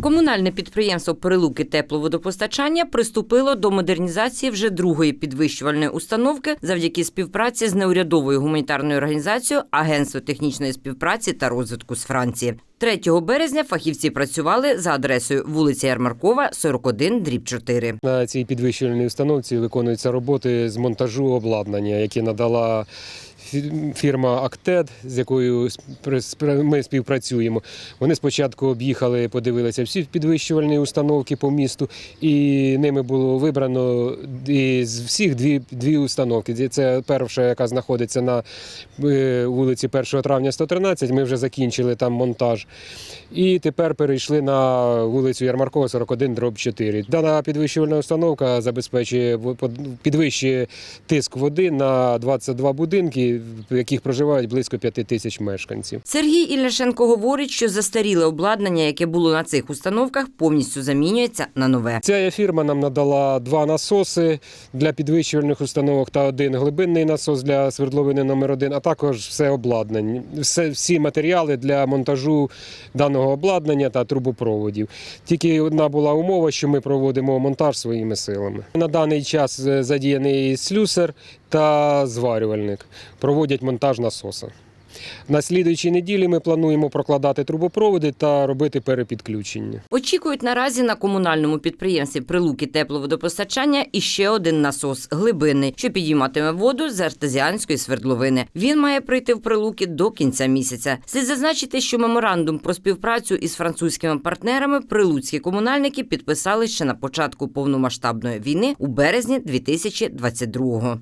Комунальне підприємство Перелуки тепловодопостачання приступило до модернізації вже другої підвищувальної установки завдяки співпраці з неурядовою гуманітарною організацією Агентство технічної співпраці та розвитку з Франції. 3 березня фахівці працювали за адресою вулиця Ярмаркова, 41, дріб 4. На цій підвищувальній установці виконуються роботи з монтажу обладнання, які надала фірма Актед, з якою ми співпрацюємо. Вони спочатку об'їхали, подивилися всі підвищувальні установки по місту, і ними було вибрано з всіх дві, дві установки. Це перша, яка знаходиться на е, вулиці 1 травня 113. Ми вже закінчили там монтаж. І тепер перейшли на вулицю Ярмаркова, 41, дроб 4. Дана підвищувальна установка забезпечує підвищує тиск води на 22 будинки, в яких проживають близько 5 тисяч мешканців. Сергій Ілляшенко говорить, що застаріле обладнання, яке було на цих установках, повністю замінюється на нове. Ця фірма нам надала два насоси для підвищувальних установок та один глибинний насос для свердловини номер 1 а також все обладнання, все, всі матеріали для монтажу даного обладнання та трубопроводів. Тільки одна була умова, що ми проводимо монтаж своїми силами. На даний час е, задіяний слюсар та зварювальник. Проводять монтаж насоса. На слідуючій неділі ми плануємо прокладати трубопроводи та робити перепідключення. Очікують наразі на комунальному підприємстві Прилуки тепловодопостачання і ще один насос глибинний, що підійматиме воду з артезіанської свердловини. Він має прийти в Прилуки до кінця місяця. Слід зазначити, що меморандум про співпрацю із французькими партнерами прилуцькі комунальники підписали ще на початку повномасштабної війни у березні 2022-го.